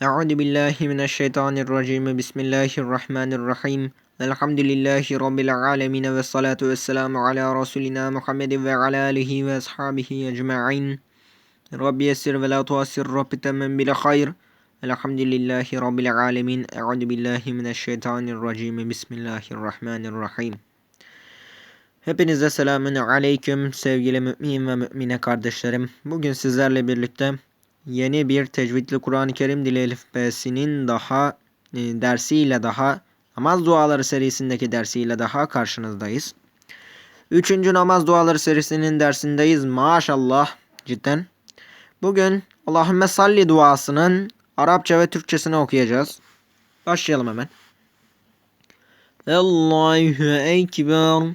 Euzu billahi mineşşeytanirracim. Bismillahirrahmanirrahim. Elhamdülillahi rabbil alamin ve salatu vesselamu ala rasulina Muhammedin ve ala alihi ve ashabihi ecmaîn. Rabbi yessir ve la tuassir Rabbi temmen bile hayr. Elhamdülillahi rabbil alamin. Euzu billahi mineşşeytanirracim. Bismillahirrahmanirrahim. Hepinize selamün aleyküm sevgili mümin ve mümine kardeşlerim. Bugün sizlerle birlikte yeni bir tecvidli Kur'an-ı Kerim dili elifbesinin daha e, dersiyle daha namaz duaları serisindeki dersiyle daha karşınızdayız. Üçüncü namaz duaları serisinin dersindeyiz. Maşallah cidden. Bugün Allahümme salli duasının Arapça ve Türkçesini okuyacağız. Başlayalım hemen. Allahu Ekber.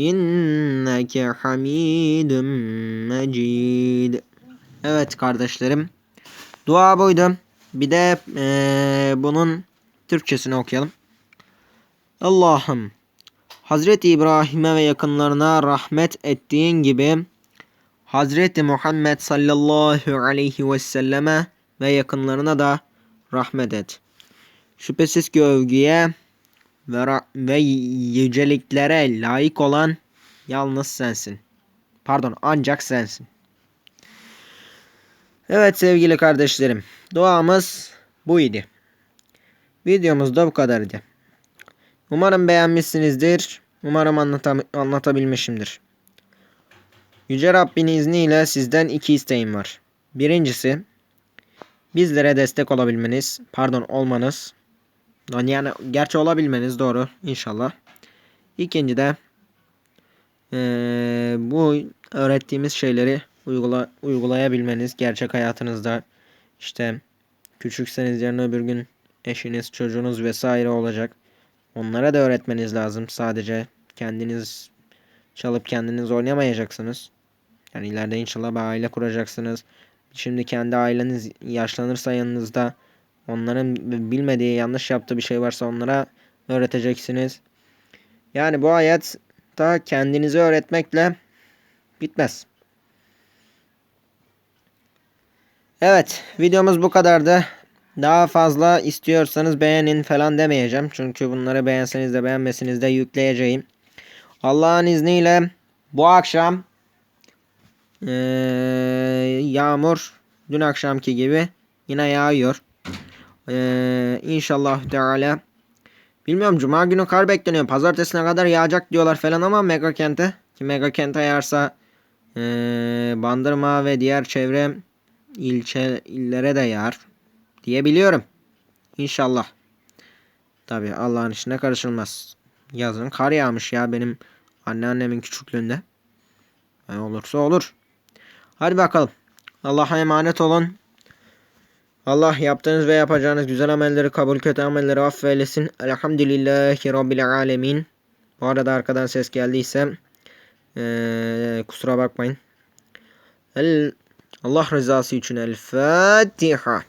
İnneke hamidun mecid. Evet kardeşlerim. Dua buydu. Bir de ee, bunun Türkçesini okuyalım. Allah'ım Hazreti İbrahim'e ve yakınlarına rahmet ettiğin gibi Hazreti Muhammed sallallahu aleyhi ve selleme ve yakınlarına da rahmet et. Şüphesiz ki övgüye ve, ve yüceliklere layık olan yalnız sensin. Pardon ancak sensin. Evet sevgili kardeşlerim. Duamız bu idi. Videomuz da bu kadardı. Umarım beğenmişsinizdir. Umarım anlatam anlatabilmişimdir. Yüce Rabbin izniyle sizden iki isteğim var. Birincisi bizlere destek olabilmeniz, pardon olmanız yani gerçi olabilmeniz doğru inşallah. İkinci de ee, bu öğrettiğimiz şeyleri uygula, uygulayabilmeniz gerçek hayatınızda işte küçükseniz yarın öbür gün eşiniz, çocuğunuz vesaire olacak. Onlara da öğretmeniz lazım. Sadece kendiniz çalıp kendiniz oynamayacaksınız. Yani ileride inşallah bir aile kuracaksınız. Şimdi kendi aileniz yaşlanırsa yanınızda Onların bilmediği yanlış yaptığı bir şey varsa onlara öğreteceksiniz. Yani bu hayat da kendinizi öğretmekle bitmez. Evet videomuz bu kadardı. Daha fazla istiyorsanız beğenin falan demeyeceğim. Çünkü bunları beğenseniz de beğenmeseniz de yükleyeceğim. Allah'ın izniyle bu akşam ee, yağmur dün akşamki gibi yine yağıyor. Ee, inşallah Teala. Bilmiyorum cuma günü kar bekleniyor. Pazartesine kadar yağacak diyorlar falan ama mega kente. Ki mega kente yağarsa ee, Bandırma ve diğer çevre ilçe illere de yağar diyebiliyorum. İnşallah. Tabi Allah'ın işine karışılmaz. Yazın kar yağmış ya benim anneannemin küçüklüğünde. Yani olursa olur. Hadi bakalım. Allah'a emanet olun. Allah yaptığınız ve yapacağınız güzel amelleri kabul kötü amelleri affeylesin. Elhamdülillahi Rabbil alemin. Bu arada arkadan ses geldiyse ee, kusura bakmayın. El, Allah rızası için El Fatiha.